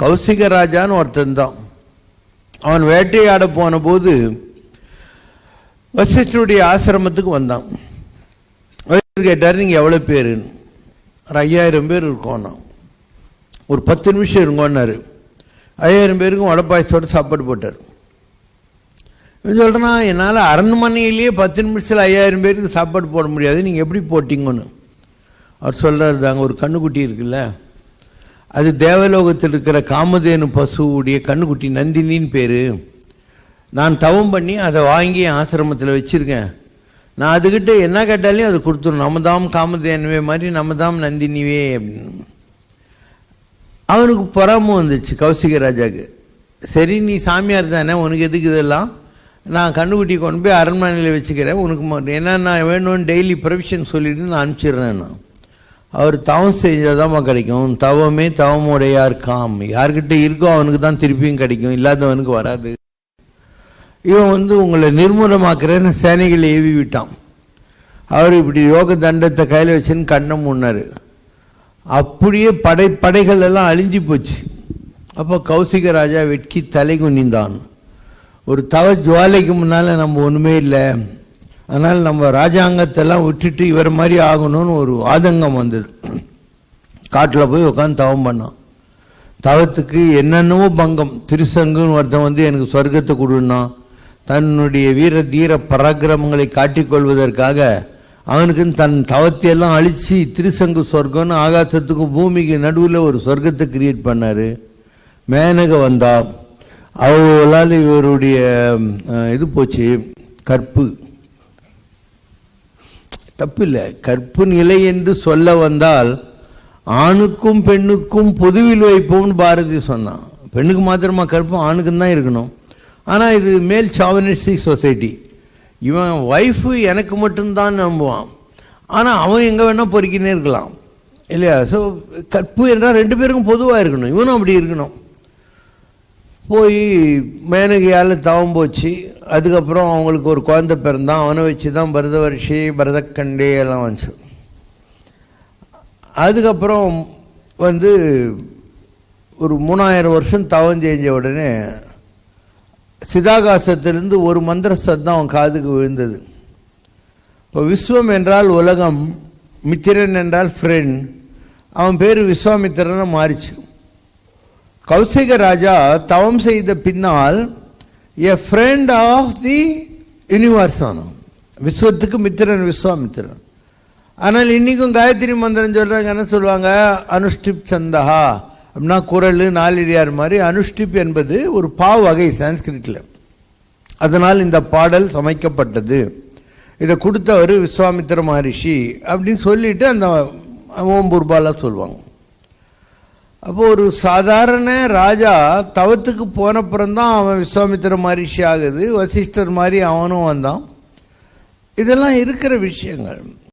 கௌசிக ராஜான்னு ஒருத்தன் தான். அவன் வேட்டையாட போன போது வசிஷ்டருடைய ஆசிரமத்துக்கு வந்தான். கேட்டார் நீங்க எவ்வளோ பேருன்னு? ஒரு ஐயாயிரம் பேர் இருக்கோம்னா. ஒரு பத்து நிமிஷம் இருங்கன்னாரு. ஐயாயிரம் பேருக்கும் வடப்பாயசத்தோட சாப்பாடு போட்டார். இவன் சொல்கிறேன்னா என்னால் அரண்மனையிலேயே பத்து நிமிஷத்தில் ஐயாயிரம் பேருக்கு சாப்பாடு போட முடியாது. நீங்கள் எப்படி போட்டிங்கன்னு? அவர் சொல்கிறார் தாங்க ஒரு கண்ணுக்குட்டி இருக்குல்ல. அது தேவலோகத்தில் இருக்கிற காமதேனு பசுவுடைய கண்ணுக்குட்டி நந்தினின்னு பேர். நான் தவம் பண்ணி அதை வாங்கி ஆசிரமத்தில் வச்சுருக்கேன். நான் அதுக்கிட்ட என்ன கேட்டாலையும் அது கொடுத்துரும். நம்ம தாம் காமதேனுவே மாதிரி நம்ம தாம் நந்தினிவே அப்படின்னு. அவனுக்கு பொறாம வந்துச்சு கௌசிக ராஜாக்கு. சரி நீ சாமியார் தானே உனக்கு எதுக்கு இதெல்லாம்? நான் கண்ணுக்குட்டி கொண்டு போய் அரண்மனையில் வச்சுக்கிறேன். உனக்கு என்னென்ன வேணும்னு டெய்லி ப்ரொவிஷன் சொல்லிட்டு நான் அனுப்பிச்சிடுறேன் நான். அவர் தவம் செஞ்சாதாம்மா கிடைக்கும். தவமே தவமுடையார் காம் யார்கிட்ட இருக்கோ அவனுக்கு தான் திருப்பியும் கிடைக்கும். இல்லாதவனுக்கு வராது. இவன் வந்து உங்களை நிர்மூலமாக்குறேன்னு சேனைகளை ஏவி விட்டான். அவர் இப்படி யோக தண்டத்தை கையில் வச்சுன்னு கண்ணம் முன்னார் அப்படியே படை படைகள் எல்லாம் அழிஞ்சு போச்சு. அப்போ கௌசிக ராஜா வெட்கி தலை குனிந்தான். ஒரு தவ ஜுவாலைக்கு முன்னால் நம்ம ஒன்றுமே இல்லை. அதனால் நம்ம ராஜாங்கத்தெல்லாம் விட்டுட்டு இவர் மாதிரி ஆகணும்னு ஒரு ஆதங்கம் வந்தது. காட்டில் போய் உட்காந்து தவம் பண்ணான் தவத்துக்கு என்னென்னவோ பங்கம். திருசங்குன்னு ஒருத்தன் வந்து எனக்கு சொர்க்கத்தை கொடுன்னா தன்னுடைய வீர தீர பராக்கிரமங்களை காட்டிக்கொள்வதற்காக அவனுக்கு தன் தவத்தை எல்லாம் அழித்து திருசங்கு சொர்க்கம்னு ஆகாசத்துக்கும் பூமிக்கு நடுவில் ஒரு சொர்க்கத்தை கிரியேட் பண்ணார். மேனக வந்தா அவளால் இவருடைய இது போச்சு கற்பு. தப்பில்லை. கற்பு நிலை என்று சொல்ல வந்தால் ஆணுக்கும் பெண்ணுக்கும் பொதுவில் வைப்போம்னு பாரதி சொன்னான். பெண்ணுக்கு மாத்திரமா கற்பு ஆணுக்கும் தான் இருக்கணும். ஆனால் இது மேல் சாவனிஸ்டிக் சொசைட்டி இவன் ஒய்ஃபு எனக்கு மட்டும்தான் நம்புவான். ஆனால் அவன் எங்கே வேணால் பொறுக்கினே இருக்கலாம். இல்லையா? ஸோ கற்பு என்றால் ரெண்டு பேருக்கும் பொதுவாக இருக்கணும். இவனும் அப்படி இருக்கணும். போய் மேனகையால் தவம் போச்சு. அதுக்கப்புறம் அவங்களுக்கு ஒரு குழந்தை பிறந்தான். அவனை வச்சு தான் பரதவர்ஷி பரதக்கண்டே எல்லாம் வந்துச்சு. அதுக்கப்புறம் வந்து ஒரு மூணாயிரம் வருஷம் தவம் செஞ்ச உடனே சிதாகாசத்திலிருந்து ஒரு மந்திர சத்தம் அவன் காதுக்கு விழுந்தது. இப்போ விஸ்வம் என்றால் உலகம் மித்திரன் என்றால் ஃப்ரெண்ட் அவன் பேர் விஸ்வாமித்திரன்னு மாறிச்சு. கௌசிக ராஜா தவம் செய்த பின்னால் a friend of the universe ஆனோம் விஸ்வத்துக்கு மித்திரன் விஸ்வாமித்திரன். ஆனால் இன்னைக்கும் காயத்ரி மந்திரம் சொல்கிறாங்க என்ன சொல்லுவாங்க? அனுஷ்டிப் சந்தகா அப்படின்னா குரல் நாளிடியார் மாதிரி. அனுஷ்டிப் என்பது ஒரு பாவ் வகை சான்ஸ்கிரிட்டில் அதனால் இந்த பாடல் சமைக்கப்பட்டது. இதை கொடுத்தவர் விஸ்வாமித்திர மகரிஷி அப்படின்னு சொல்லிட்டு அந்த ஓம்பூர்பாலாக சொல்லுவாங்க. அப்போ ஒரு சாதாரண ராஜா தவத்துக்கு போனப்புறம்தான் அவன் விஸ்வாமித்திர மகரிஷி ஆகுது வசிஷ்டர் மாதிரி அவனும் வந்தான். இதெல்லாம் இருக்கிற விஷயங்கள்.